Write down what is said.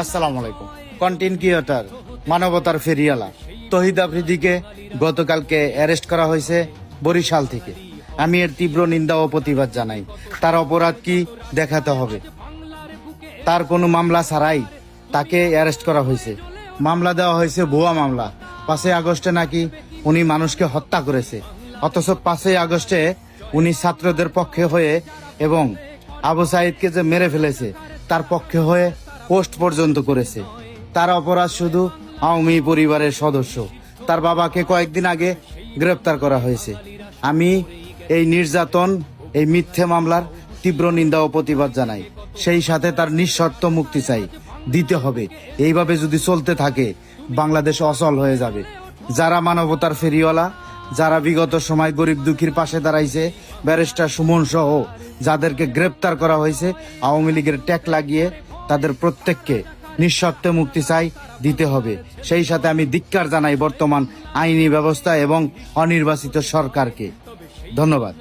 আসসালামু আলাইকুম। Content creator মানবতার ফেরিয়ালা তহিদ আফ্রিদিকে গতকালকে অ্যারেস্ট করা হয়েছে বরিশাল থেকে। আমি এর তীব্র নিন্দা ও প্রতিবাদ জানাই। তার অপরাধ কি দেখাতে হবে? তার কোনো মামলা ছাড়াই তাকে অ্যারেস্ট করা হয়েছে। মামলা দেওয়া হয়েছে ভুয়া মামলা। পাঁচই আগস্টে নাকি উনি মানুষকে হত্যা করেছে। অথচ পাঁচই আগস্টে উনি ছাত্রদের পক্ষে হয়ে এবং আবু সাইদকে যে মেরে ফেলেছে, তার পক্ষে হয়ে পোস্ট পর্যন্ত করেছে। তার অপরাধ শুধু আওয়ামী পরিবারের সদস্য। তার বাবাকে কয়েকদিন আগে গ্রেপ্তার করা হয়েছে। আমি এই নির্যাতন, এই মিথ্যে মামলার তীব্র নিন্দা ও প্রতিবাদ জানাই। সেই সাথে তার নিঃশর্ত মুক্তি চাই। দিতে হবে। এইভাবে যদি চলতে থাকে, বাংলাদেশ অচল হয়ে যাবে। যারা মানবতার ফেরিওয়ালা, যারা বিগত সময় গরিব দুঃখীর পাশে দাঁড়াইছে, ব্যারিস্টার সুমন সহ যাদেরকে গ্রেপ্তার করা হয়েছে, আওয়ামী লীগের ট্যাগ লাগিয়ে তাদের প্রত্যেককে নিঃশর্তে মুক্তি চাই, দিতে হবে। সেই সাথে আমি ধিক্কার জানাই বর্তমান আইনি ব্যবস্থা এবং অনির্বাচিত সরকারকে। ধন্যবাদ।